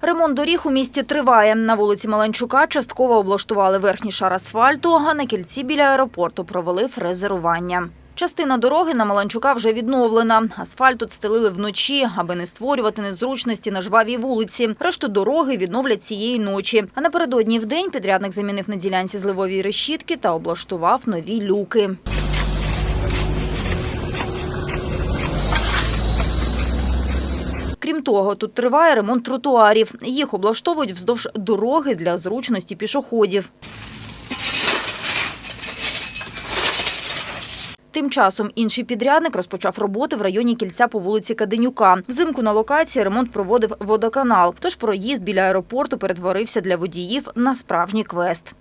Ремонт доріг у місті триває. На вулиці Маланчука частково облаштували верхній шар асфальту, а на кільці біля аеропорту провели фрезерування. Частина дороги на Маланчука вже відновлена. Асфальт тут стелили вночі, аби не створювати незручності на жвавій вулиці. Решту дороги відновлять цієї ночі. А напередодні в день підрядник замінив на ділянці зливові решітки та облаштував нові люки. Крім того, тут триває ремонт тротуарів. Їх облаштовують вздовж дороги для зручності пішоходів. Тим часом інший підрядник розпочав роботи в районі кільця по вулиці Каденюка. Взимку на локації ремонт проводив водоканал, тож проїзд біля аеропорту перетворився для водіїв на справжній квест.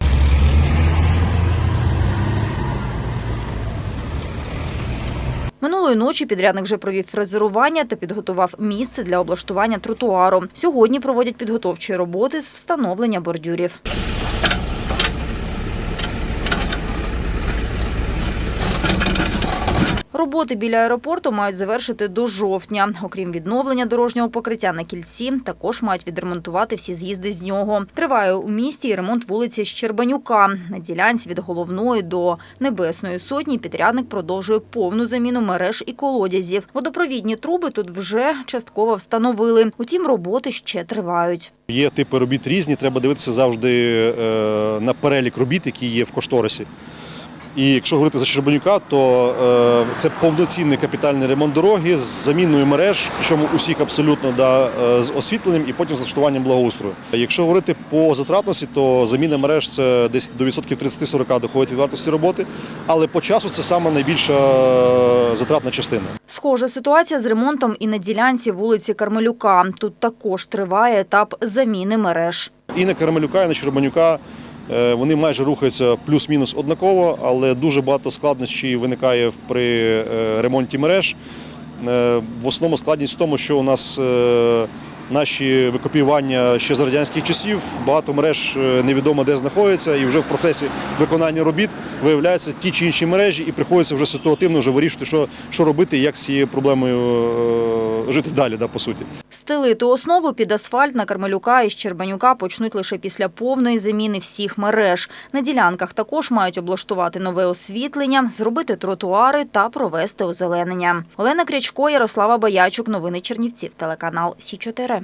Минулої ночі підрядник вже провів фрезерування та підготував місце для облаштування тротуару. Сьогодні проводять підготовчі роботи з встановлення бордюрів. Роботи біля аеропорту мають завершити до жовтня. Окрім відновлення дорожнього покриття на кільці, також мають відремонтувати всі з'їзди з нього. Триває у місті і ремонт вулиці Щербанюка. На ділянці від головної до Небесної сотні підрядник продовжує повну заміну мереж і колодязів. Водопровідні труби тут вже частково встановили. Утім, роботи ще тривають. Є типи робіт різні, треба дивитися завжди е, на перелік робіт, які є в кошторисі. І якщо говорити за Щербанюка, то е, це повноцінний капітальний ремонт дороги з заміною мереж, причому усіх абсолютно да, е, з освітленням і потім з влаштуванням благоустрою. Якщо говорити по затратності, то заміна мереж це десь до відсотків 30-40 доходить від вартості роботи, але по часу це саме найбільша е, затратна частина. Схожа ситуація з ремонтом і на ділянці вулиці Кармелюка. Тут також триває етап заміни мереж. І на Кармелюка, і на Щербанюка вони майже рухаються плюс-мінус однаково, але дуже багато складнощів виникає при е, ремонті мереж. Е, В основному складність в тому, що у нас е, наші викопіювання ще з радянських часів, багато мереж е, невідомо де знаходяться, і вже в процесі виконання робіт виявляються ті чи інші мережі, і приходиться вже ситуативно вже вирішити, що, що робити як з цією проблемою е, жити далі, да, по суті. Стелити основу під асфальт на Кармелюка і Щербанюка почнуть лише після повної заміни всіх мереж. На ділянках також мають облаштувати нове освітлення, зробити тротуари та провести озеленення. Олена Крячко, Ярослава Боячук. Новини Чернівців. Телеканал Сі 4